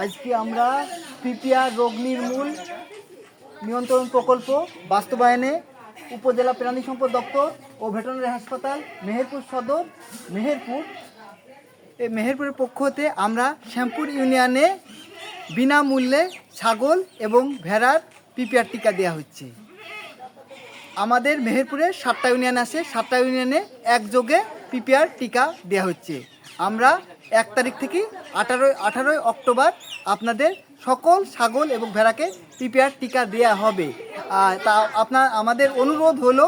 আজকে আমরা পিপিআর রোগ নির্মূল নিয়ন্ত্রণ প্রকল্প বাস্তবায়নে উপজেলা প্রাণী সম্পদ দপ্তর ও ভেটেরিনারি হাসপাতাল মেহেরপুর সদর, মেহেরপুর এই মেহেরপুরের পক্ষ হতে আমরা শ্যামপুর ইউনিয়নে বিনামূল্যে ছাগল এবং ভেড়ার পিপিআর টিকা দেওয়া হচ্ছে। আমাদের মেহেরপুরে সাতটা ইউনিয়ন আছে, সাতটা ইউনিয়নে একযোগে পিপিআর টিকা দেওয়া হচ্ছে। আমরা এক তারিখ থেকে আঠারোই আঠারোই অক্টোবর আপনাদের সকল ছাগল এবং ভেড়াকে পিপিআর টিকা দেওয়া হবে। আর তা আপনার, আমাদের অনুরোধ হলো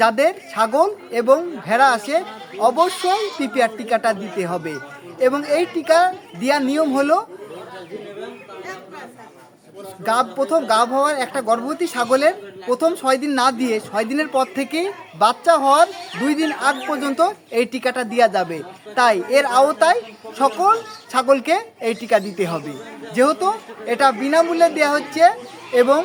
যাদের ছাগল এবং ভেড়া আছে অবশ্যই পিপিআর টিকাটা দিতে হবে। এবং এই টিকা দেওয়ার নিয়ম হলো গাব, প্রথম গাব হওয়ার একটা গর্ভবতী ছাগলের প্রথম ছয় দিন না দিয়ে ছয় দিনের পর থেকে বাচ্চা হওয়ার দুই দিন আগ পর্যন্ত এই টিকাটা দেওয়া যাবে। তাই এর আওতায় সকল ছাগলকে এই টিকা দিতে হবে। যেহেতু এটা বিনামূল্যে দেওয়া হচ্ছে এবং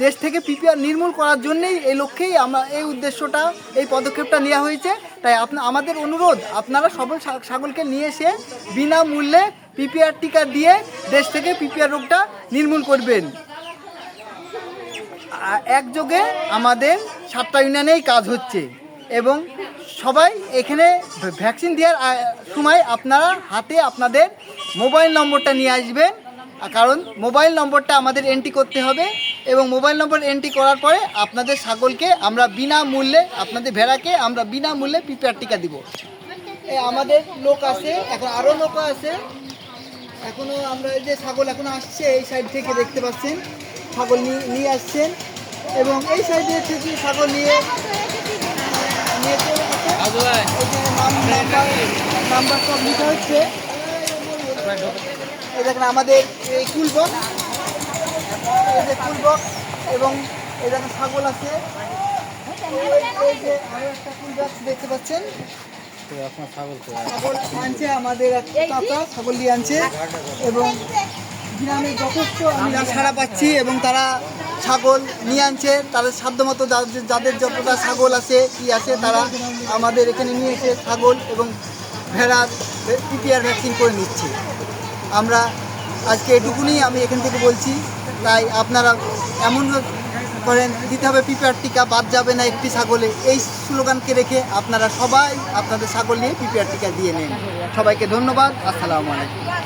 দেশ থেকে পিপিআর নির্মূল করার জন্যেই এই লক্ষ্যেই আমরা এই উদ্দেশ্যটা, এই পদক্ষেপটা নেওয়া হয়েছে। তাই আপনা, আমাদের অনুরোধ, আপনারা সবল ছাগলকে নিয়ে এসে বিনামূল্যে পিপিআর টিকা দিয়ে দেশ থেকে পিপিআর রোগটা নির্মূল করবেন। একযোগে আমাদের সাতটা ইউনিয়নেই কাজ হচ্ছে এবং সবাই এখানে ভ্যাকসিন দেওয়ার সময় আপনারা হাতে আপনাদের মোবাইল নম্বরটা নিয়ে আসবেন। কারণ মোবাইল নম্বরটা আমাদের এন্ট্রি করতে হবে এবং মোবাইল নম্বর এন্ট্রি করার পরে আপনাদের ছাগলকে আমরা বিনামূল্যে আপনাদের ভেড়াকে আমরা বিনামূল্যে পিপিআর টিকা দিব। এই আমাদের লোক আছে এখন আরও লোক আছে। এখনও আমরা এই যে ছাগল এখন আসছে এই সাইড থেকে দেখতে পাচ্ছেন ছাগল নিয়ে নিয়ে আসছেন। এবং এই সাইডে থেকে ছাগল নিয়ে নাম্বার সব লিখা হচ্ছে। এই দেখেন আমাদের এই কুল বক্স এই যে কুল বক্স এবং এই দেখেন ছাগল আছে। দেখতে পাচ্ছেন। ছাগল আনছে আমাদের ছাগল আনছে। এবং যথেষ্ট পাচ্ছি এবং তারা ছাগল নিয়ে আনছে। তাদের সাধ্যমতো যাদের যাদের যতটা ছাগল আছে, কি আছে, তারা আমাদের এখানে নিয়ে এসে ছাগল এবং ভেড়ার পিপিআর ভ্যাকসিন করে নিচ্ছি। আমরা আজকে এটুকুনি আমি এখান থেকে বলছি। তাই আপনারা এমন করেন, দিতে হবে পিপিআর টিকা, বাদ যাবে না একটি ছাগলে। এই স্লোগানকে রেখে আপনারা সবাই আপনাদের ছাগল নিয়ে পিপিআর টিকা দিয়ে নেন। সবাইকে ধন্যবাদ। আসসালামু আলাইকুম।